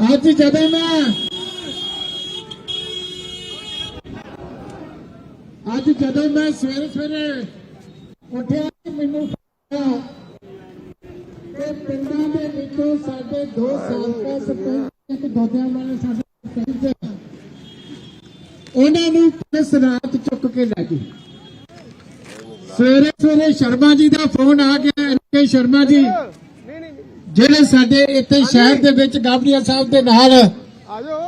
ਅੱਜ ਜਦੋਂ ਮੈਂ ਅੱਜ ਜਦੋਂ ਮੈਂ ਸਵੇਰੇ ਸਵੇਰੇ ਉੱਠਿਆ, ਮੈਨੂੰ ਪਤਾ ਪਿੰਡਾਂ ਦੇ ਵਿੱਚੋਂ ਸਾਡੇ ਦੋ ਸਾਬਕਾ ਸਰਪੰਚ ਇੱਕ ਦੋਦਿਆਂ ਵਾਲੇ ਸਾਡੇ ਸਰਪੰਚ ਉਹਨਾਂ ਨੂੰ ਪੁਲਿਸ ਰਾਤ ਚੁੱਕ ਕੇ ਲੈ ਗਈ। ਸਵੇਰੇ ਸਵੇਰੇ ਸ਼ਰਮਾ ਜੀ ਦਾ ਫੋਨ ਆ ਗਿਆ ਕੇ ਸ਼ਰਮਾ ਜੀ। ਜਿਹੜੇ ਸਾਡੇ ਇੱਥੇ ਸ਼ਹਿਰ ਦੇ ਵਿੱਚ ਗਾਬੜੀਆ ਸਾਹਿਬ ਦੇ ਨਾਲ ਆਜੋ।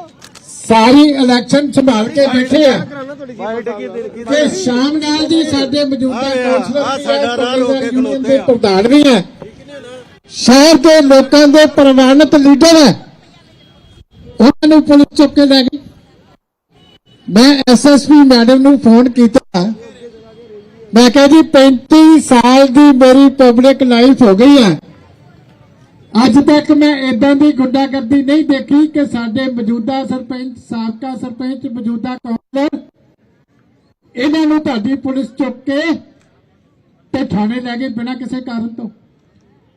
ਸਾਰੀ ਇਲੈਕਸ਼ਨ ਸੰਭਾਲ ਕੇ ਬੈਠੇ ਆ। ਤੇ ਸ਼ਾਮ ਨਾਲ ਜੀ ਸਾਡੇ ਮੌਜੂਦਾ ਕਾਉਂਸਲਰ ਦੇ ਆ। ਪ੍ਰਧਾਨ ਵੀ ਹੈ ਸ਼ਹਿਰ ਦੇ ਲੋਕਾਂ ਦੇ ਪ੍ਰਵਾਨਿਤ ਲੀਡਰ ਹੈ ਉਹਨਾਂ ਨੂੰ ਪੁਲਿਸ ਚੁੱਕ ਕੇ ਲੈ ਗਈ। ਮੈਂ ਐਸਐਸਪੀ ਮੈਡਮ ਨੂੰ ਫੋਨ ਕੀਤਾ। ਮੈਂ ਕਿਹਾ ਜੀ 35 ਸਾਲ ਦੀ ਮੇਰੀ ਪਬਲਿਕ ਲਾਈਫ ਹੋ ਗਈ ਹੈ ਅੱਜ ਤੱਕ ਮੈਂ ਇਦਾਂ ਦੀ ਗੁੰਡਾਗਰਦੀ ਨਹੀਂ ਦੇਖੀ ਕਿ ਸਾਡੇ ਮੌਜੂਦਾ ਸਰਪੰਚ, ਸਾਬਕਾ ਸਰਪੰਚ, ਮੌਜੂਦਾ ਕੌਂਸਲਰ, ਇਹਨਾਂ ਨੂੰ ਤੁਹਾਡੀ ਪੁਲਿਸ ਚੁੱਕ ਕੇ ਤੇ ਥਾਣੇ ਲੈ ਗਏ ਬਿਨਾਂ ਕਿਸੇ ਕਾਰਨ ਤੋਂ।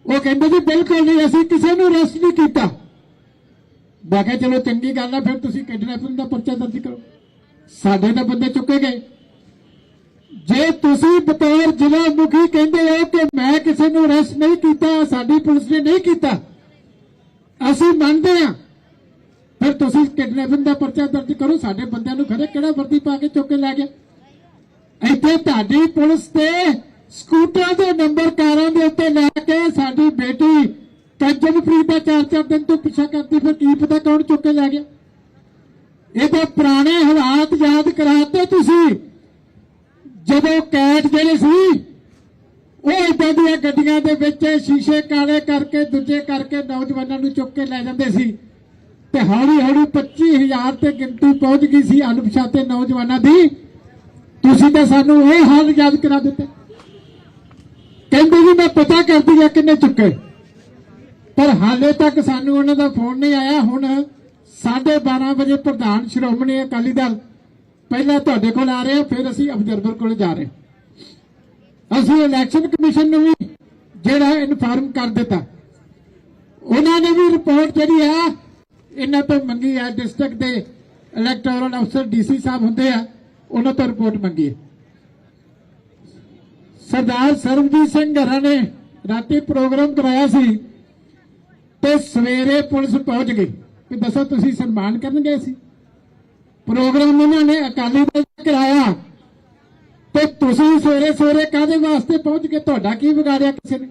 ਉਹ ਕਹਿੰਦੇ ਜੀ, ਬਿਲਕੁਲ ਨਹੀਂ, ਅਸੀਂ ਕਿਸੇ ਨੂੰ ਅਰੈਸਟ ਨਹੀਂ ਕੀਤਾ। ਮੈਂ ਕਿਹਾ, ਚਲੋ ਚੰਗੀ ਗੱਲ ਆ, ਫਿਰ ਤੁਸੀਂ ਕਿਡਨੈਪਿੰਗ ਦਾ ਪਰਚਾ ਦਰਜ ਕਰੋ। ਸਾਡੇ ਤਾਂ ਬੰਦੇ ਚੁੱਕੇ ਗਏ। ਜੇ ਤੁਸੀਂ ਬਤੌਰ ਜ਼ਿਲ੍ਹਾ ਮੁਖੀ ਕਹਿੰਦੇ ਆ ਕਿ ਮੈਂ ਕਿਸੇ ਨੂੰ ਅਰੈਸਟ ਨਹੀਂ ਕੀਤਾ, ਸਾਡੀ ਪੁਲਿਸ ਨੇ ਨਹੀਂ ਕੀਤਾ, ਅਸੀਂ ਮੰਨਦੇ ਹਾਂ। ਫਿਰ ਤੁਸੀਂ ਕਿਡਨੈਪਿੰਗ ਦਾ ਪਰਚਾ ਦਰਜ ਕਰੋ, ਸਾਡੇ ਬੰਦਿਆਂ ਨੂੰ ਖਰੇ ਕਿਹੜਾ ਵਰਦੀ ਪਾ ਕੇ ਚੁੱਕ ਕੇ ਲੈ ਗਏ? ਇੱਥੇ ਤੁਹਾਡੀ ਪੁਲਿਸ ਤੇ ਸਕੂਟਰਾਂ ਦੇ ਨੰਬਰ ਕਾਰਾਂ ਦੇ ਉੱਤੇ ਲੈ ਕੇ ਸਾਡੀ ਬੇਟੀ ਕੰਜਨਪ੍ਰੀਤ ਦਾ ਚਾਰ ਚਾਰ ਦਿਨ ਤੋਂ ਪਿੱਛਾ ਕਰਦੀ, ਫਿਰ ਕੀ ਪਤਾ ਕੌਣ ਚੁੱਕ ਕੇ ਲੈ ਗਿਆ? ਇਹਦੇ ਪੁਰਾਣੇ ਹਾਲਾਤ ਯਾਦ ਕਰਾਤੇ ਤੁਸੀਂ। ਜਦੋਂ ਕੈਟ ਜਿਹੜੇ ਸੀ, ਉਹ ਇਦਾਂ ਦੀਆਂ ਗੱਡੀਆਂ ਦੇ ਵਿੱਚ ਸ਼ੀਸ਼ੇ ਕਾਲੇ ਕਰਕੇ ਦੂਜੇ ਕਰਕੇ ਨੌਜਵਾਨਾਂ ਨੂੰ ਚੁੱਕ ਕੇ ਲੈ ਜਾਂਦੇ ਸੀ। ਤੇ ਹੌਲੀ ਹੌਲੀ 25000 ਤੇ ਗਿਣਤੀ ਪਹੁੰਚ ਗਈ ਸੀ ਅਣਪਛਾਤੇ ਨੌਜਵਾਨਾਂ ਦੀ। ਤੁਸੀਂ ਤਾਂ ਸਾਨੂੰ ਇਹ ਹਾਲ ਯਾਦ ਕਰਾ ਦਿੱਤੇ। ਕਹਿੰਦੇ ਜੀ, ਮੈਂ ਪਤਾ ਕਰਦੀ ਆ ਕਿੰਨੇ ਚੁੱਕੇ। ਪਰ ਹਾਲੇ ਤੱਕ ਸਾਨੂੰ ਉਹਨਾਂ ਦਾ ਫੋਨ ਨਹੀਂ ਆਇਆ। ਹੁਣ 12:30 ਵਜੇ ਪ੍ਰਧਾਨ ਸ਼੍ਰੋਮਣੀ ਅਕਾਲੀ ਦਲ ਪਹਿਲਾਂ ਤੁਹਾਡੇ ਕੋਲ ਆ ਰਹੇ ਆ ਫਿਰ ਅਸੀਂ ਅਬਜ਼ਰਵਰ ਕੋਲ ਜਾ ਰਹੇ ਅਸੀਂ ਇਲੈਕਸ਼ਨ ਕਮਿਸ਼ਨ ਨੂੰ ਵੀ ਜਿਹੜਾ ਇਨਫਾਰਮ ਕਰ ਦਿੱਤਾ। ਉਹਨਾਂ ਨੇ ਵੀ ਰਿਪੋਰਟ ਜਿਹੜੀ ਆ, ਇਹਨਾਂ ਤੋਂ ਮੰਗੀ ਆ ਡਿਸਟ੍ਰਿਕਟ ਦੇ ਇਲੈਕਟੋਰਲ ਅਫਸਰ ਡੀਸੀ ਸਾਹਿਬ ਹੁੰਦੇ ਆ, ਉਹਨਾਂ ਤੋਂ ਰਿਪੋਰਟ ਮੰਗੀ ਹੈ ਸਰਦਾਰ ਸਰਬਜੀਤ ਸਿੰਘ ਘਰਾਂ ਨੇ ਰਾਤੀ ਪ੍ਰੋਗਰਾਮ ਕਰਾਇਆ ਸੀ ਤੇ ਸਵੇਰੇ ਪੁਲਿਸ ਪਹੁੰਚ ਗਈ। ਕਿ ਦੱਸੋ ਤੁਸੀਂ ਸਨਮਾਨ ਕਰਨ ਗਏ ਸੀ ਪ੍ਰੋਗਰਾਮ ਉਹਨਾਂ ਨੇ ਅਕਾਲੀ ਦਲ ਕਰਾਇਆ। ਤੇ ਤੁਸੀਂ ਸਵੇਰੇ ਸਵੇਰੇ ਕਾਹਦੇ ਵਾਸਤੇ ਪਹੁੰਚ ਕੇ ਤੁਹਾਡਾ ਕੀ ਵਿਗਾੜਿਆ ਕਿਸੇ ਨੇ?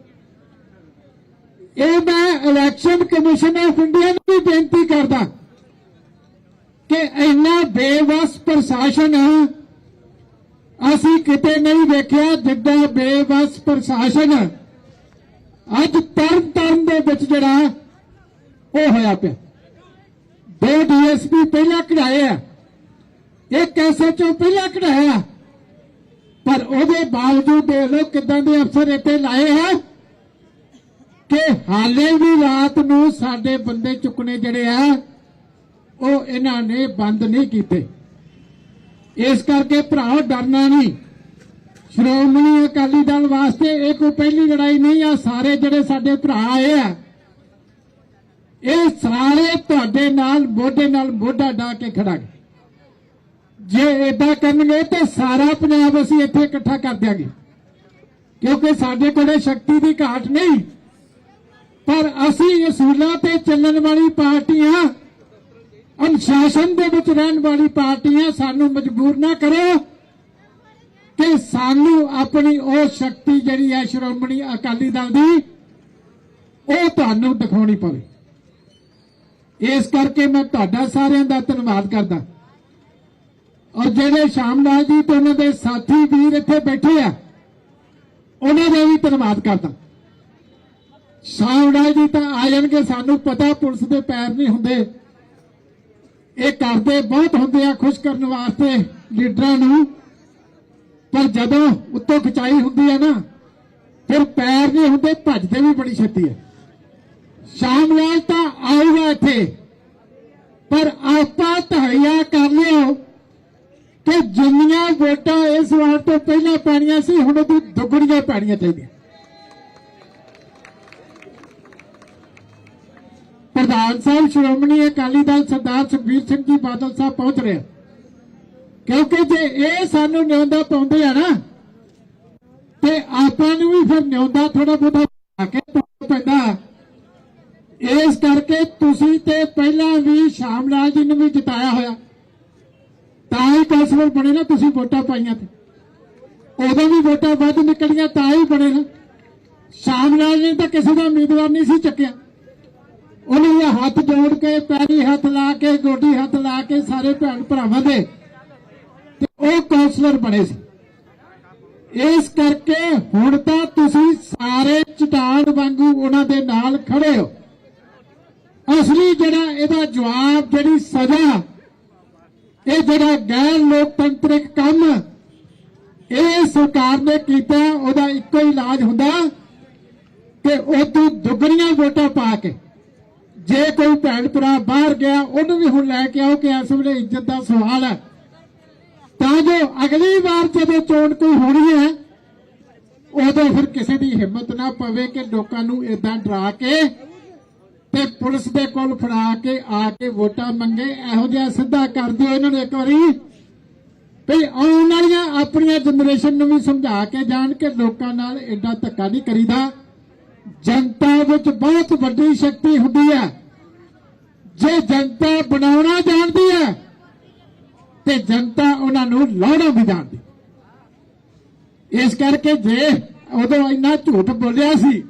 ਇਹ ਮੈਂ ਇਲੈਕਸ਼ਨ ਕਮਿਸ਼ਨ ਆਫ ਇੰਡੀਆ ਨੂੰ ਵੀ ਬੇਨਤੀ ਕਰਦਾ ਕਿ ਇੰਨਾ ਬੇਵਸ ਪ੍ਰਸ਼ਾਸਨ ਅਸੀਂ ਕਿਤੇ ਨਹੀਂ ਵੇਖਿਆ ਜਿੱਦਾਂ ਬੇਵਸ ਪ੍ਰਸ਼ਾਸਨ ਅੱਜ ਤਰਨ ਤਰਨ ਦੇ ਵਿੱਚ ਜਿਹੜਾ ਉਹ ਹੋਇਆ ਪਿਆ। ਦੋ ਡੀਐਸਪੀ ਪਹਿਲਾਂ ਕਢਾਏ ਆ। ਇੱਕ ਐਸਐਚਓ ਪਹਿਲਾਂ ਕਢਾਇਆ। ਪਰ ਉਹਦੇ ਬਾਵਜੂਦ ਦੇ ਲੋ ਕਿਦਾਂ ਦੇ ਅਫਸਰ ਇੱਥੇ ਲਾਏ ਹੈ ਕਿ ਹਾਲੇ ਵੀ ਰਾਤ ਨੂੰ ਸਾਡੇ ਬੰਦੇ ਚੁੱਕਣੇ ਜਿਹੜੇ ਆ, ਉਹ ਇਹਨਾਂ ਨੇ ਬੰਦ ਨਹੀਂ ਕੀਤੇ। ਇਸ ਕਰਕੇ ਭਰਾਓ, ਡਰਨਾ ਨਹੀਂ। ਸ਼੍ਰੋਮਣੀ ਅਕਾਲੀ ਦਲ ਵਾਸਤੇ ਇਹ ਕੋਈ ਪਹਿਲੀ ਲੜਾਈ ਨਹੀਂ ਆ, ਸਾਰੇ ਜਿਹੜੇ ਸਾਡੇ ਭਰਾ ਆਏ ਆ। ਇਹ ਸਾਰੇ ਤੁਹਾਡੇ ਨਾਲ, ਮੋਢੇ ਨਾਲ ਮੋਢਾ ਡਾ ਕੇ ਖੜਾ ਗਏ। ਜੇ ਇਦਾਂ ਕਰਨਗੇ ਤਾਂ ਸਾਰਾ ਪੰਜਾਬ ਅਸੀਂ ਇੱਥੇ ਇਕੱਠਾ ਕਰ ਦਿਆਂਗੇ। ਕਿਉਂਕਿ ਸਾਡੇ ਕੋਲੇ ਸ਼ਕਤੀ ਦੀ ਘਾਟ ਨਹੀਂ। ਪਰ ਅਸੀਂ ਅਸੂਲਾਂ ਤੇ ਚੱਲਣ ਵਾਲੀ ਪਾਰਟੀਆਂ, ਅਨੁਸ਼ਾਸਨ ਦੇ ਵਿੱਚ ਰਹਿਣ ਵਾਲੀ ਪਾਰਟੀਆਂ ਸਾਨੂੰ ਮਜਬੂਰ ਨਾ ਕਰੋ ਕਿ ਸਾਨੂੰ ਆਪਣੀ ਉਹ ਸ਼ਕਤੀ ਜਿਹੜੀ ਹੈ ਸ਼੍ਰੋਮਣੀ ਅਕਾਲੀ ਦਲ ਦੀ, ਉਹ ਤੁਹਾਨੂੰ ਦਿਖਾਉਣੀ ਪਵੇ। ਇਸ ਕਰਕੇ ਮੈਂ ਤੁਹਾਡਾ ਸਾਰਿਆਂ ਦਾ ਧੰਨਵਾਦ ਕਰਦਾ। ਔਰ ਜਿਹੜੇ ਸ਼ਾਮਲਾਲ ਜੀ ਤੇ ਉਹਨਾਂ ਦੇ ਸਾਥੀ ਵੀਰ ਇੱਥੇ ਬੈਠੇ ਆ, ਉਹਨਾਂ ਦਾ ਵੀ ਧੰਨਵਾਦ ਕਰਦਾ। ਸ਼ਾਮਲਾਲ ਜੀ ਤਾਂ ਆ ਜਾਣਗੇ, ਸਾਨੂੰ ਪਤਾ ਪੁਲਿਸ ਦੇ ਪੈਰ ਨਹੀਂ ਹੁੰਦੇ। ਇਹ ਕਰਦੇ ਬਹੁਤ ਹੁੰਦੇ ਆ ਖੁਸ਼ ਕਰਨ ਵਾਸਤੇ ਲੀਡਰਾਂ ਨੂੰ। ਪਰ ਜਦੋਂ ਉੱਤੋਂ ਖਚਾਈ ਹੁੰਦੀ ਹੈ ਨਾ, ਫਿਰ ਪੈਰ ਨਹੀਂ ਹੁੰਦੇ ਭੱਜਦੇ ਵੀ ਬੜੀ ਛੇਤੀ ਹੈ ਸ਼ਾਮਲਾਲ ਤਾਂ ਆਊਗਾ ਇੱਥੇ, ਪਰ ਆਪਾਂ ਤਹਈਆ ਕਰ ਲਿਓ। ਕਿ ਜਿੰਨੀਆਂ ਵੋਟਾਂ ਇਸ ਵਾਰ ਤੋਂ ਪਹਿਲਾਂ ਪੈਣੀਆਂ ਸੀ, ਹੁਣ ਉਹਦੀ ਦੁੱਗਣੀਆਂ ਪੈਣੀਆਂ ਚਾਹੀਦੀਆਂ। ਪ੍ਰਧਾਨ ਸਾਹਿਬ, ਸ਼੍ਰੋਮਣੀ ਅਕਾਲੀ ਦਲ ਸਰਦਾਰ ਸੁਖਬੀਰ ਸਿੰਘ ਜੀ ਬਾਦਲ ਸਾਹਿਬ ਪਹੁੰਚ ਰਹੇ ਕਿਉਂਕਿ ਜੇ ਇਹ ਸਾਨੂੰ ਨਿਉਂਦਾ ਪਾਉਂਦੇ ਆ ਨਾ, ਤੇ ਆਪਾਂ ਨੂੰ ਵੀ ਫਿਰ ਨਿਉਂਦਾ ਥੋੜਾ ਬਹੁਤਾ ਕੇ ਪੈਂਦਾ। ਇਸ ਕਰਕੇ ਤੁਸੀਂ ਤੇ ਪਹਿਲਾਂ ਵੀ ਸ਼ਾਮ ਲਾਲ ਜੀ ਨੂੰ ਵੀ ਜਿਤਾਇਆ ਹੋਇਆ। ਤਾਂ ਹੀ ਕੌਂਸਲਰ ਬਣੇ ਨਾ, ਤੁਸੀਂ ਵੋਟਾਂ ਪਾਈਆਂ ਤੇ। ਉਦੋਂ ਵੀ ਵੋਟਾਂ ਵੱਧ ਨਿਕਲੀਆਂ, ਤਾਂ ਹੀ ਬਣੇ ਨਾ। ਸ਼ਾਮ ਲਾਲ ਨੇ ਤਾਂ ਕਿਸੇ ਦਾ ਉਮੀਦਵਾਰ ਨਹੀਂ ਸੀ ਚੱਕਿਆ। ਉਹਨੇ ਹੱਥ ਜੋੜ ਕੇ, ਪੈਰੀ ਹੱਥ ਲਾ ਕੇ, ਗੋਡੀ ਹੱਥ ਲਾ ਕੇ ਸਾਰੇ ਭੈਣ ਭਰਾਵਾਂ ਦੇ ਤੇ ਉਹ ਕੌਂਸਲਰ ਬਣੇ ਸੀ। ਇਸ ਕਰਕੇ ਹੁਣ ਤਾਂ ਤੁਸੀਂ ਸਾਰੇ ਚਟਾਨ ਵਾਂਗੂ ਉਹਨਾਂ ਦੇ ਨਾਲ ਖੜੇ ਹੋ। ਅਸਲੀ ਜਿਹੜਾ ਇਹਦਾ ਜਵਾਬ, ਜਿਹੜੀ ਸਜ਼ਾ ਇਹ ਜਿਹੜਾ ਗੈਰ ਲੋਕਤੰਤਰਿਕ ਕੰਮ, ਇਹ ਸਰਕਾਰ ਨੇ ਕੀਤਾ, ਉਹਦਾ ਇੱਕੋ ਹੀ ਇਲਾਜ ਹੁੰਦਾ ਕਿ ਉਦੋਂ ਦੁੱਗਣੀਆਂ ਵੋਟਾਂ ਪਾ ਕੇ ਜੇ ਕੋਈ ਭੈਣ ਭਰਾ ਬਾਹਰ ਗਿਆ, ਉਹਨੂੰ ਵੀ ਹੁਣ ਲੈ ਕੇ ਆਓ ਕਿ ਇਸ ਵੇਲੇ ਇੱਜ਼ਤ ਦਾ ਸਵਾਲ ਹੈ। ਤਾਂ ਜੋ ਅਗਲੀ ਵਾਰ ਜਦੋਂ ਚੋਣ ਕੋਈ ਹੋਣੀ ਹੈ, ਉਦੋਂ ਫਿਰ ਕਿਸੇ ਦੀ ਹਿੰਮਤ ਨਾ ਪਵੇ ਕਿ ਲੋਕਾਂ ਨੂੰ ਇਦਾਂ ਡਰਾ ਕੇ ਤੇ ਪੁਲਿਸ ਦੇ ਕੋਲ ਫੜਾ ਕੇ ਆ ਕੇ ਵੋਟਾਂ ਮੰਗੇ, ਇਹੋ ਜਿਹਾ ਸਿੱਧਾ ਕਰ ਦਿਓ ਇਹਨਾਂ ਨੂੰ ਇੱਕ ਵਾਰੀ। ਵੀ ਆਉਣ ਵਾਲੀਆਂ ਆਪਣੀਆਂ ਜਨਰੇਸ਼ਨ ਨੂੰ ਵੀ ਸਮਝਾ ਕੇ ਜਾਣ ਕੇ ਲੋਕਾਂ ਨਾਲ ਐਡਾ ਧੱਕਾ ਨਹੀਂ ਕਰੀਦਾ। ਜਨਤਾ ਵਿੱਚ ਬਹੁਤ ਵੱਡੀ ਸ਼ਕਤੀ ਹੁੰਦੀ ਹੈ। ਜੇ ਜਨਤਾ ਬਣਾਉਣਾ ਜਾਣਦੀ ਹੈ, ਤੇ ਜਨਤਾ ਉਹਨਾਂ ਨੂੰ ਲਾਉਣਾ ਵੀ ਜਾਣਦੀ। ਇਸ ਕਰਕੇ ਜੇ ਉਦੋਂ ਇੰਨਾ ਝੂਠ ਬੋਲਿਆ ਸੀ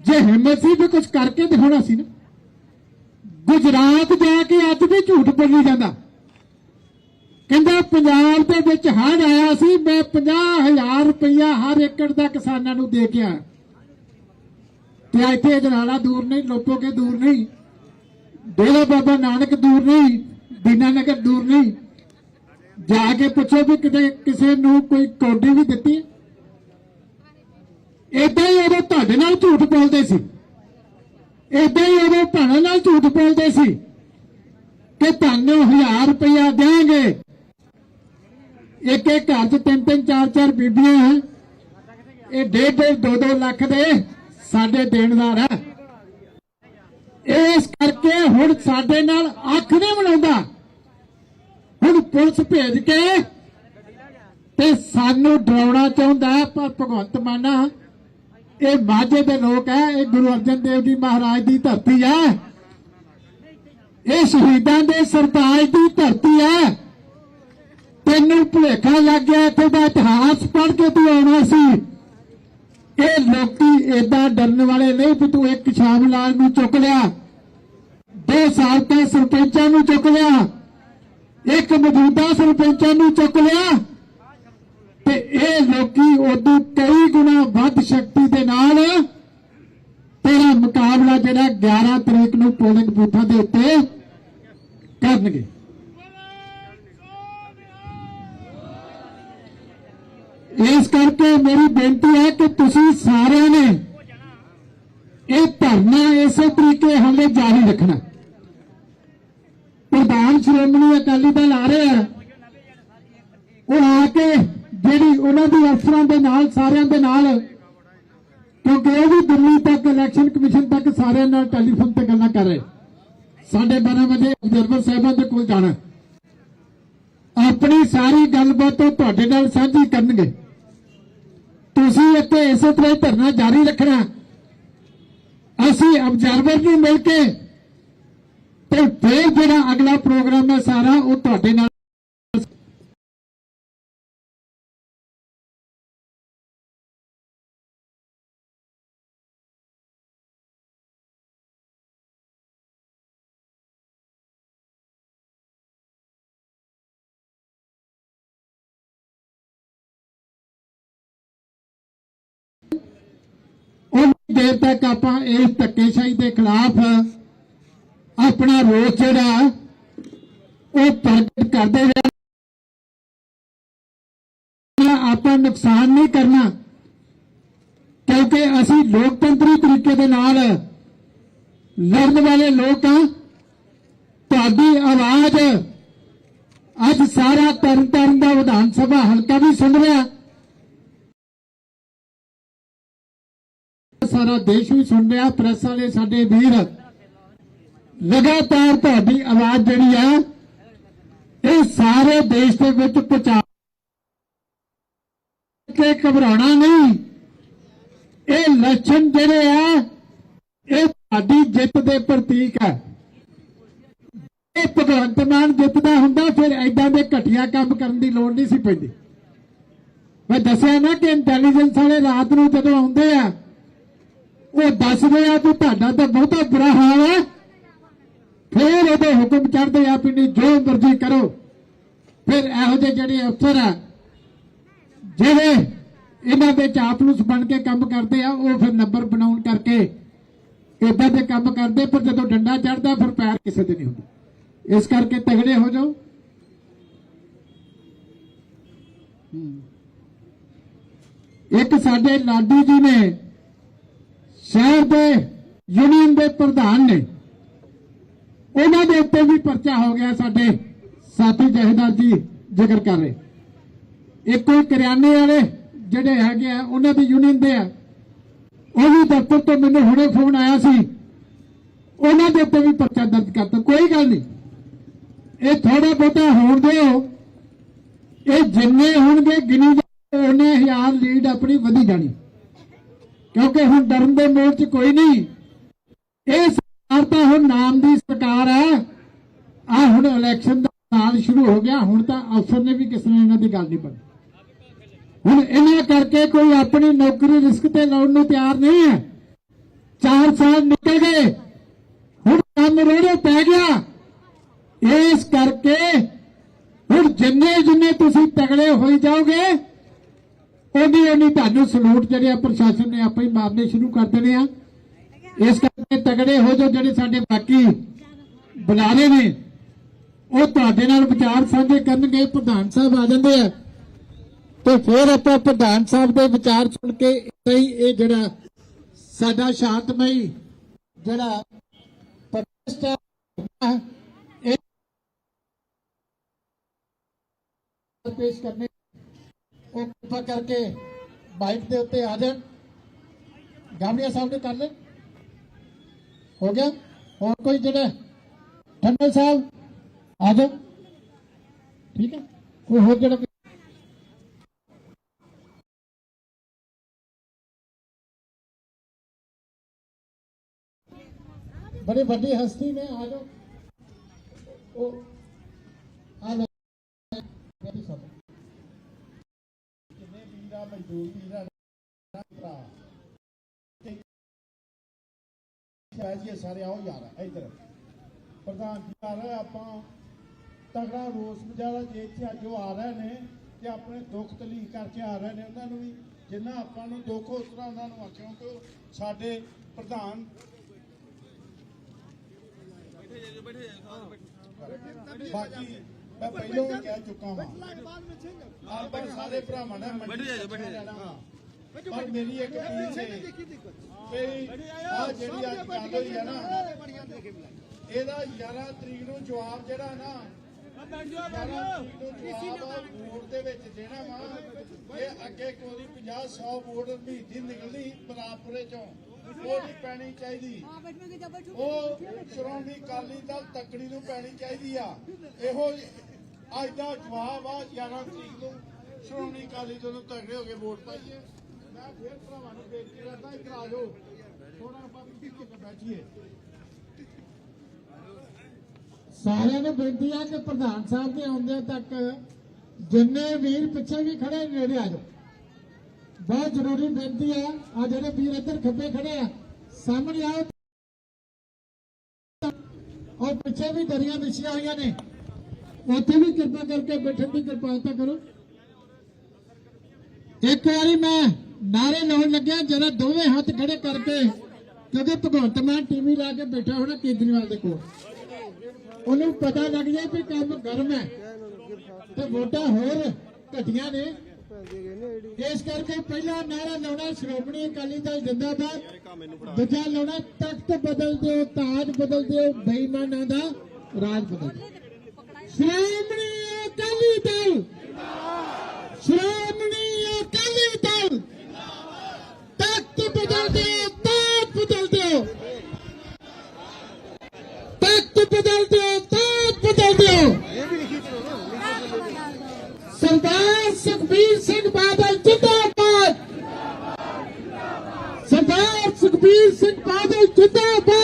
ਜੇ ਹਿੰਮਤ ਸੀ ਵੀ ਕੁਝ ਕਰਕੇ ਦਿਖਾਉਣਾ ਸੀ ਨਾ, ਗੁਜਰਾਤ ਜਾ ਕੇ ਅੱਜ ਵੀ ਝੂਠ ਬੋਲੀ ਜਾਂਦਾ। ਕਹਿੰਦਾ ਪੰਜਾਬ ਦੇ ਵਿੱਚ ਹੜ ਆਇਆ ਸੀ, ਮੈਂ 50000 ਰੁਪਇਆ ਹਰ ਏਕੜ ਦਾ ਕਿਸਾਨਾਂ ਨੂੰ ਦੇ ਕੇ ਆਇਆ। ਤੇ ਇੱਥੇ ਜਨਾਲਾ ਦੂਰ ਨਹੀਂ ਲੋਪੋਕੇ ਦੂਰ ਨਹੀਂ, ਡੇਰਾ ਬਾਬਾ ਨਾਨਕ ਦੂਰ ਨਹੀਂ ਦੀਨਾ ਨਗਰ ਦੂਰ ਨਹੀਂ। ਜਾ ਕੇ ਪੁੱਛੋ ਵੀ ਕਿਤੇ ਕਿਸੇ ਨੂੰ ਕੋਈ ਕੌਡੀ ਵੀ ਦਿੱਤੀ ਇਦਾਂ ਹੀ ਉਦੋਂ ਤੁਹਾਡੇ ਨਾਲ ਝੂਠ ਬੋਲਦੇ ਸੀ। ਇਦਾਂ ਹੀ ਉਦੋਂ ਭੈਣਾਂ ਨਾਲ ਝੂਠ ਬੋਲਦੇ ਸੀ ਕਿ ਤੁਹਾਨੂੰ 1000 ਰੁਪਇਆ ਦੇਾਂਗੇ ਇੱਕ ਇੱਕ ਘਰ 'ਚ ਤਿੰਨ ਤਿੰਨ, ਚਾਰ ਚਾਰ ਬੀਬੀਆਂ ਹੈ ਇਹ ਡੇਢ ਡੇਢ, ਦੋ ਦੋ ਲੱਖ ਦੇ ਸਾਡੇ ਦੇਣਦਾਰ ਹੈ ਇਸ ਕਰਕੇ ਹੁਣ ਸਾਡੇ ਨਾਲ ਅੱਖ ਨਹੀਂ ਬਣਾਉਂਦਾ ਹੁਣ ਪੁਲਿਸ ਭੇਜ ਕੇ ਤੇ ਸਾਨੂੰ ਡਰਾਉਣਾ ਚਾਹੁੰਦਾ ਪਰ ਭਗਵੰਤ ਮਾਨਾ ਇਹ ਮਾਝੇ ਦੇ ਲੋਕ ਹੈ ਇਹ ਗੁਰੂ ਅਰਜਨ ਦੇਵ ਜੀ ਮਹਾਰਾਜ ਦੀ ਧਰਤੀ ਹੈ ਇਹ ਸ਼ਹੀਦਾਂ ਦੇ ਸਰਤਾਜ ਦੀ ਧਰਤੀ ਹੈ ਤੈਨੂੰ ਭੁਲੇਖਾ ਲੱਗ ਗਿਆ, ਇੱਥੇ ਦਾ ਇਤਿਹਾਸ ਪੜ੍ਹ ਕੇ ਤੂੰ ਆਉਣਾ ਸੀ। ਇਹ ਲੋਕੀ ਏਦਾਂ ਡਰਨ ਵਾਲੇ ਨਹੀਂ ਵੀ ਤੂੰ ਇੱਕ ਸ਼ਾਮ ਲਾਲ ਨੂੰ ਚੁੱਕ ਲਿਆ। ਦੋ ਸਾਲ ਤੋਂ ਸਰਪੰਚਾਂ ਨੂੰ ਚੁੱਕ ਲਿਆ। ਇੱਕ ਮੌਜੂਦਾ ਸਰਪੰਚਾਂ ਨੂੰ ਚੁੱਕ ਲਿਆ। ਇਹ ਲੋਕੀ ਉਦੋਂ ਕਈ ਗੁਣਾ ਵੱਧ ਸ਼ਕਤੀ ਦੇ ਨਾਲ ਤੇਰਾ ਮੁਕਾਬਲਾ ਜਿਹੜਾ 11 ਤਰੀਕ ਨੂੰ ਪੋਲਿੰਗ ਬੂਥਾਂ ਦੇ ਉੱਤੇ ਕਰਨਗੇ। ਇਸ ਕਰਕੇ ਮੇਰੀ ਬੇਨਤੀ ਹੈ ਕਿ ਤੁਸੀਂ ਸਾਰਿਆਂ ਨੇ ਇਹ ਧਰਨਾ ਇਸੇ ਤਰੀਕੇ ਹਾਲੇ ਜਾਰੀ ਰੱਖਣਾ। ਪ੍ਰਧਾਨ ਸ਼੍ਰੋਮਣੀ ਅਕਾਲੀ ਦਲ ਆ ਰਿਹਾ ਉਹ ਆ ਕੇ ਜਿਹੜੀ ਉਹਨਾਂ ਦੀ ਅਫਸਰਾਂ ਦੇ ਨਾਲ, ਸਾਰਿਆਂ ਦੇ ਨਾਲ, ਕਿਉਂਕਿ ਉਹ ਵੀ ਦਿੱਲੀ ਤੱਕ ਇਲੈਕਸ਼ਨ ਕਮਿਸ਼ਨ ਤੱਕ ਸਾਰਿਆਂ ਨਾਲ ਟੈਲੀਫੋਨ ਤੇ ਗੱਲਾਂ ਕਰ ਰਹੇ। ਸਾਡੇ 12 ਵਜੇ ਅਬਜ਼ਰਵਰ ਸਾਹਿਬਾਂ ਦੇ ਕੋਲ ਜਾਣਾ। ਆਪਣੀ ਸਾਰੀ ਗੱਲਬਾਤ ਉਹ ਤੁਹਾਡੇ ਨਾਲ ਸਾਂਝੀ ਕਰਨਗੇ। ਤੁਸੀਂ ਇੱਥੇ ਇਸੇ ਤਰ੍ਹਾਂ ਹੀ ਧਰਨਾ ਜਾਰੀ ਰੱਖਣਾ। ਅਸੀਂ ਅਬਜ਼ਰਵਰ ਨੂੰ ਮਿਲ ਕੇ ਤੇ ਫਿਰ ਜਿਹੜਾ ਅਗਲਾ ਪ੍ਰੋਗਰਾਮ ਹੈ ਸਾਰਾ ਉਹ ਤੁਹਾਡੇ ਨਾਲ ਦੇਰ ਤੱਕ ਆਪਾਂ ਇਸ ਧੱਕੇਸ਼ਾਹੀ ਦੇ ਖਿਲਾਫ ਆਪਣਾ ਰੋਸ ਜਿਹੜਾ ਉਹ ਪ੍ਰਗਟ ਕਰਦੇ ਰਹੇ। ਆਪਾਂ ਨੁਕਸਾਨ ਨਹੀਂ ਕਰਨਾ, ਕਿਉਂਕਿ ਅਸੀਂ ਲੋਕਤੰਤਰੀ ਤਰੀਕੇ ਦੇ ਨਾਲ ਲੜਨ ਵਾਲੇ ਲੋਕ ਆ ਤੁਹਾਡੀ ਆਵਾਜ਼ ਅੱਜ ਸਾਰਾ ਤਰਨਤਾਰਨ ਦਾ ਵਿਧਾਨ ਸਭਾ ਹਲਕਾ ਵੀ ਸੁਣ ਰਿਹਾ। ਸਾਰਾ ਦੇਸ਼ ਵੀ ਸੁਣ ਰਿਹਾ, ਪ੍ਰੈਸ ਵਾਲੇ ਸਾਡੇ ਵੀਰ। ਲਗਾਤਾਰ ਤੁਹਾਡੀ ਆਵਾਜ਼ ਜਿਹੜੀ ਆ, ਇਹ ਸਾਰੇ ਦੇਸ਼ ਦੇ ਵਿੱਚ ਪਹੁੰਚਾ ਕੇ ਘਬਰਾਉਣਾ ਨਹੀਂ। ਇਹ ਲੱਛਣ ਜਿਹੜੇ ਆ, ਇਹ ਤੁਹਾਡੀ ਜਿੱਤ ਦੇ ਪ੍ਰਤੀਕ ਹੈ ਇਹ ਭਗਵੰਤ ਮਾਨ ਜਿੱਤਦਾ ਹੁੰਦਾ, ਫਿਰ ਐਦਾਂ ਦੇ ਘਟੀਆ ਕੰਮ ਕਰਨ ਦੀ ਲੋੜ ਨਹੀਂ ਸੀ ਪੈਂਦੀ। ਮੈਂ ਦੱਸਿਆ ਨਾ ਕਿ ਇੰਟੈਲੀਜੈਂਸ ਵਾਲੇ ਰਾਤ ਨੂੰ ਜਦੋਂ ਆਉਂਦੇ ਆ ਉਹ ਦੱਸਦੇ ਆ ਕਿ ਤੁਹਾਡਾ ਤਾਂ ਬਹੁਤਾ ਬੁਰਾ ਹਾਲ ਹੈ। ਫਿਰ ਉਹਦੇ ਹੁਕਮ ਚੜਦੇ ਆ ਵੀ ਜੋ ਮਰਜ਼ੀ ਕਰੋ। ਫਿਰ ਇਹੋ ਜਿਹੇ ਜਿਹੜੇ ਅਫਸਰ ਆ, ਜਿਹੜੇ ਇਹਨਾਂ ਦੇ ਚਾਪਲੂਸ ਬਣ ਕੇ ਕੰਮ ਕਰਦੇ ਆ, ਉਹ ਫਿਰ ਨੰਬਰ ਬਣਾਉਣ ਕਰਕੇ ਇਦਾਂ ਦੇ ਕੰਮ ਕਰਦੇ, ਪਰ ਜਦੋਂ ਡੰਡਾ ਚੜਦਾ ਫਿਰ ਪੈਰ ਕਿਸੇ ਦੇ ਨਹੀਂ ਹੁੰਦਾ। ਇਸ ਕਰਕੇ ਤਗੜੇ ਹੋ ਜਾਓ। ਇੱਕ ਸਾਡੇ ਲਾਡੀ ਜੀ ਨੇ ਸ਼ਹਿਰ ਦੇ ਯੂਨੀਅਨ ਦੇ ਪ੍ਰਧਾਨ ਨੇ। ਉਹਨਾਂ ਦੇ ਉੱਤੇ ਵੀ ਪਰਚਾ ਹੋ ਗਿਆ ਸਾਡੇ ਸਾਥੀ ਜਹੇਦਾਰ ਜੀ ਜ਼ਿਕਰ ਕਰ ਰਹੇ। ਇੱਕ ਕੋਈ ਕਰਿਆਨੇ ਵਾਲੇ ਜਿਹੜੇ ਹੈਗੇ ਆ, ਉਹਨਾਂ ਦੀ ਯੂਨੀਅਨ ਦੇ ਆ। ਉਹ ਵੀ ਦਫ਼ਤਰ ਤੋਂ ਮੈਨੂੰ ਹੁਣੇ ਫੋਨ ਆਇਆ ਸੀ। ਉਹਨਾਂ ਦੇ ਉੱਤੇ ਵੀ ਪਰਚਾ ਦਰਜ ਕਰਤਾ ਕੋਈ ਗੱਲ ਨਹੀਂ। ਇਹ ਥੋੜਾ ਬਹੁਤਾ ਹੋਣ ਦਿਓ ਇਹ ਜਿੰਨੇ ਹੋਣਗੇ ਗਿਣੀ ਜਾ- ਉਹਨੇ ਹਜ਼ਾਰ ਲੀਡ ਆਪਣੀ ਵਧੀ ਜਾਣੀ। ਕਿਉਂਕਿ ਹੁਣ ਡਰਨ ਦੇ ਮੋੜ 'ਚ ਕੋਈ ਨਹੀਂ। ਇਹ ਸਰਕਾਰ ਤਾਂ ਹੁਣ ਨਾਮ ਦੀ ਸਰਕਾਰ ਹੈ। ਆ ਹੁਣ ਇਲੈਕਸ਼ਨ ਦਾ ਸਾਲ ਸ਼ੁਰੂ ਹੋ ਗਿਆ। ਹੁਣ ਤਾਂ ਅਫਸਰ ਨੇ ਵੀ ਕਿਸੇ ਨੇ ਇਹਨਾਂ ਦੀ ਗੱਲ ਨਹੀਂ ਪੜੀ ਹੁਣ ਇਹਨਾਂ ਕਰਕੇ ਕੋਈ ਆਪਣੀ ਨੌਕਰੀ ਰਿਸਕ ਤੇ ਲਾਉਣ ਨੂੰ ਤਿਆਰ ਨਹੀਂ ਹੈ। 4 ਸਾਲ ਨਿਕਲ ਗਏ। ਹੁਣ ਕੰਮ ਰੋੜੇ ਪੈ ਗਿਆ। ਇਸ ਕਰਕੇ ਹੁਣ ਜਿੰਨੇ ਜਿੰਨੇ ਤੁਸੀਂ ਤਗੜੇ ਹੋਈ ਜਾਓਗੇ ਉਹਦੀ ਉਹਨੀ ਤੁਹਾਨੂੰ ਸਲੂਟ ਜਿਹੜੇ ਆ ਪ੍ਰਸ਼ਾਸਨ ਨੇ ਆਪੇ ਹੀ ਮਾਰਨੇ ਸ਼ੁਰੂ ਕਰ ਦੇਣੇ ਆ। ਇਸ ਕਰਕੇ ਤਗੜੇ ਹੋ ਜਾਓ ਜਿਹੜੇ ਸਾਡੇ ਬਾਕੀ ਬੁਲਾਰੇ ਨੇ। ਉਹ ਤੁਹਾਡੇ ਨਾਲ ਵਿਚਾਰ ਸਾਂਝੇ ਕਰਨਗੇ, ਪ੍ਰਧਾਨ ਸਾਹਿਬ ਆ ਜਾਂਦੇ ਆ। ਤੇ ਫਿਰ ਆਪਾਂ ਪ੍ਰਧਾਨ ਸਾਹਿਬ ਦੇ ਵਿਚਾਰ ਸੁਣ ਕੇ ਸਹੀ ਇਹ ਜਿਹੜਾ ਸਾਡਾ ਸ਼ਾਂਤਮਈ ਜਿਹੜਾ ਪ੍ਰੋਟੈਸਟ ਇਹ ਪੇਸ਼ ਕਰਨੇ ਉਹ ਕਿਰਪਾ ਕਰਕੇ ਬਾਈਕ ਦੇ ਉੱਤੇ ਆ ਜਾਣ ਗਾਮੜੀਆ ਸਾਹਿਬ ਨੇ ਕਰ ਲੈ ਹੋ ਗਿਆ ਹੋਰ ਕੋਈ ਜਿਹੜਾ ਠੰਡਲ ਸਾਹਿਬ ਆ ਜਾਓ ਠੀਕ ਹੈ ਕੋਈ ਹੋਰ ਜਿਹੜਾ बड़ी बड़ी हस्ती में आ जाओ ओ आ ਮੇਰਾ ਮਜ਼ਦੂਰ ਵੀਰਾਂ ਦਾ ਭਰਾ। ਸਾਜੀਏ ਸਾਰੇ ਆਓ ਯਾਰ ਇੱਧਰ। ਪ੍ਰਧਾਨ ਜੀ ਆ ਰਹੇ ਆਪਾਂ ਤਗੜਾ ਰੋਸ ਮਜਾਰਾ ਜੇ ਇੱਥੇ ਅੱਜ ਆ ਰਹੇ ਨੇ ਤੇ ਆਪਣੇ ਦੁੱਖ ਤਲੀਕ ਕਰਕੇ ਆ ਰਹੇ ਨੇ। ਉਹਨਾਂ ਨੂੰ ਵੀ ਜਿੰਨਾ ਆਪਾਂ ਨੂੰ ਦੁੱਖ ਉਸ ਤਰ੍ਹਾਂ ਉਹਨਾਂ ਨੂੰ ਆਖਿਓ ਕਿ ਸਾਡੇ ਪ੍ਰਧਾਨ ਬਾਕੀ ਮੈਂ ਪਹਿਲਾਂ ਵੀ ਕਹਿ ਚੁੱਕਾ ਹਾਂ ਆਪਾਂ ਸਾਰੇ ਭਰਾਵਾਂ ਨੇ ਬੈਠ ਜਾਓ ਬੈਠ ਜਾਓ ਪਰ ਮੇਰੀ ਇੱਕ ਅਪੀਲ ਹੈ ਕਿ ਆ ਜਿਹੜੀ ਅੱਜ ਗੱਲ ਹੋਈ ਹੈ ਨਾ ਇਹਦਾ 11 ਤਰੀਕ ਨੂੰ ਜਵਾਬ ਜਿਹੜਾ ਨਾ 11 ਤਰੀਕ ਨੂੰ ਜਵਾਬ ਵੋਟ ਦੇ ਵਿੱਚ ਦੇਣਾ ਵਾ ਇਹ ਅੱਗੇ ਕੋਈ 50 100 ਵੋਟ ਮਹੀਦੀ ਨਿਕਲਣੀ ਬਲਾਪੁਰੇ ਚੋਂ। ਉਹ ਨਹੀਂ ਪੈਣੀ ਚਾਹੀਦੀ। ਉਹ ਸ਼੍ਰੋਮਣੀ ਅਕਾਲੀ ਦਲ ਤਕੜੀ ਨੂੰ ਪੈਣੀ ਚਾਹੀਦੀ ਆ। ਇਹੋ ਅੱਜ ਦਾ ਜਵਾਬ ਆ 11 ਤਰੀਕ ਨੂੰ। ਸ਼੍ਰੋਮਣੀ ਅਕਾਲੀ ਦਲ ਨੂੰ ਤਕੜੇ ਹੋ ਕੇ ਵੋਟ ਪਾਈਏ। ਮੈਂ ਫਿਰ ਭਰਾਵਾਂ ਨੂੰ ਬੇਨਤੀ ਕਰਦਾ ਇੱਧਰ ਆ ਜਾਓ ਥੋੜਾ ਆਪਾਂ ਵੀ ਕੇ ਬੈਠੀਏ। ਸਾਰਿਆਂ ਨੂੰ ਬੇਨਤੀ ਆ ਕਿ ਪ੍ਰਧਾਨ ਸਾਹਿਬ ਦੇ ਆਉਂਦੇ ਤੱਕ ਜਿੰਨੇ ਵੀਰ ਪਿੱਛੇ ਵੀ ਖੜੇ ਨੇੜੇ ਆ ਜਾਓ। ਬਹੁਤ ਜ਼ਰੂਰੀ ਬੇਨਤੀ ਆ ਆ ਜਿਹੜੇ ਵੀਰ ਇੱਧਰ ਖੱਬੇ ਖੜੇ ਆ, ਸਾਹਮਣੇ ਆਓ। ਔਰ ਪਿੱਛੇ ਵੀ ਦਰੀਆਂ ਵਿਛੀਆਂ ਹੋਈਆਂ ਨੇ। ਉੱਥੇ ਵੀ ਕਿਰਪਾ ਕਰਕੇ ਬੈਠਣ ਦੀ ਕਿਰਪਾਲਤਾ ਕਰੋ। ਇੱਕ ਵਾਰੀ ਮੈਂ ਨਾਰੇ ਲਾਉਣ ਲੱਗਿਆ ਜਰਾ ਦੋਵੇਂ ਹੱਥ ਖੜੇ ਕਰਕੇ, ਕਿਉਂਕਿ ਭਗਵੰਤ ਮਾਨ ਟੀਵੀ ਲਾ ਕੇ ਬੈਠਾ ਹੋਣਾ ਕੇਜਰੀਵਾਲ ਦੇ ਕੋਲ। ਉਹਨੂੰ ਪਤਾ ਲੱਗ ਜਾਏ ਵੀ ਕੰਮ ਗਰਮ ਹੈ। ਤੇ ਵੋਟਾਂ ਹੋਰ ਘਟੀਆਂ ਨੇ। ਇਸ ਕਰਕੇ ਪਹਿਲਾ ਨਾਰਾ ਲਾਉਣਾ ਸ਼੍ਰੋਮਣੀ ਅਕਾਲੀ ਦਲ ਜਿੰਦਾਬਾਦ। ਦੂਜਾ ਲਾਉਣਾ ਤਖਤ ਬਦਲ ਦਿਓ, ਤਾਜ ਬਦਲ ਦਿਓ, ਬੇਈਮਾਨਾਂ ਦਾ ਰਾਜ ਬਦਲ ਦਿਓ। ਸ਼੍ਰੋਮਣੀ ਅਕਾਲੀ ਦਲ। ਸ਼੍ਰੋਮਣੀ ਅਕਾਲੀ ਦਲ। ਤਖਤ ਬਦਲ ਦਿਓ ਬਦਲ ਦਿਓ ਤਖਤ ਬਦਲ ਦਿਓ ਤਾਜ ਬਦਲ ਦਿਓ ਸਰਦਾਰ ਸੁਖਬੀਰ ਸਿੰਘ ਬਾਦਲ, ਜਿੰਦਾਬਾਦ। ਸਰਦਾਰ ਸੁਖਬੀਰ ਸਿੰਘ ਬਾਦਲ, ਜਿੰਦਾਬਾਦ।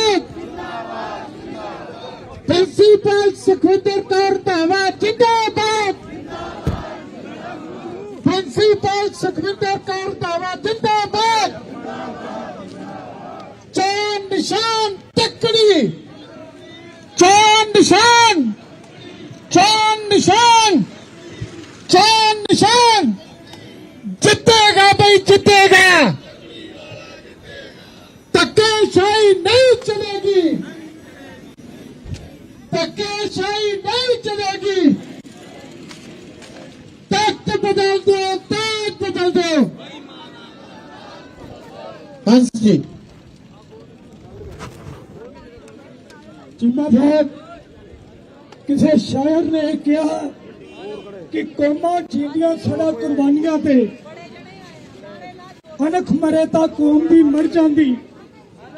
ਧੱਕੇਸ਼ਾਹੀ ਨਹੀਂ ਚਲੇਗੀ। ਤਖਤ ਬਦਲ ਦੋ ਤਖਤ ਬਦਲ ਦਿਓ। ਹੰਸ ਜੀ। ਜਿੰਨਾ ਕਿਸੇ ਸ਼ਾਇਰ ਨੇ ਕਿਹਾ ਕਿ ਕੌਮਾਂ ਜੀਂਦੀਆਂ ਸਦਾ ਕੁਰਬਾਨੀਆਂ ਤੇ ਅਨਖ ਮਰੇ ਤਾਂ ਕੌਮ ਵੀ ਮਰ ਜਾਂਦੀ।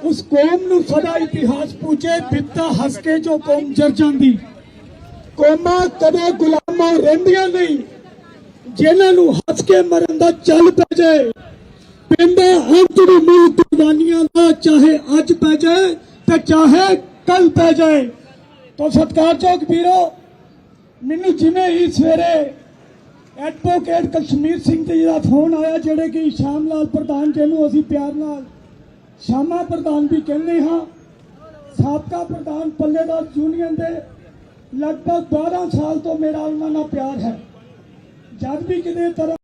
ਉਸ ਕੌਮ ਨੂੰ ਸਦਾ ਇਤਿਹਾਸ ਪੁੱਛੇ ਬਿੱਤਾ ਹੱਸ ਕੇ ਜੋ ਕੌਮ ਜਰ ਜਾਂਦੀ ਕੌਮਾਂ ਕਦੇ ਗੁਲਾਮਾਂ ਰਹਿੰਦੀਆਂ ਨਹੀਂ ਜਿਨ੍ਹਾਂ ਨੂੰ ਹੱਸ ਕੇ ਮਰਨ ਦਾ ਚੱਲ ਪੈ ਜਾਏ ਪਿੰਡ ਅੰਤ ਨੂੰ ਮੂੰਹ ਕੁਰਬਾਨੀਆਂ ਦਾ ਚਾਹੇ ਅੱਜ ਪੈ ਜਾਏ ਤੇ ਚਾਹੇ ਕੱਲ ਪੈ ਜਾਏ ਤਾਂ ਸਤਿਕਾਰਯੋਗ ਵੀਰੋ ਮੈਨੂੰ ਜਿਵੇਂ ਹੀ ਸਵੇਰੇ ਐਡਵੋਕੇਟ ਕਸ਼ਮੀਰ ਸਿੰਘ ਜੀ ਦਾ ਫੋਨ ਆਇਆ ਜਿਹੜੇ ਕਿ ਸ਼ਾਮ ਲਾਲ ਪ੍ਰਧਾਨ ਜਿਹਨੂੰ ਅਸੀਂ ਪਿਆਰ ਨਾਲ ਸ਼ਾਮਾ ਪ੍ਰਧਾਨ ਵੀ ਕਹਿੰਦੇ ਹਾਂ, ਸਾਬਕਾ ਪ੍ਰਧਾਨ ਪੱਲੇਦਾਰ ਯੂਨੀਅਨ ਦੇ ਲਗਭਗ 12 ਸਾਲ ਤੋਂ ਮੇਰਾ ਉਹਨਾਂ ਨਾਲ ਪਿਆਰ ਹੈ। ਜਦ ਵੀ ਕਿਤੇ ਤਰ੍ਹਾਂ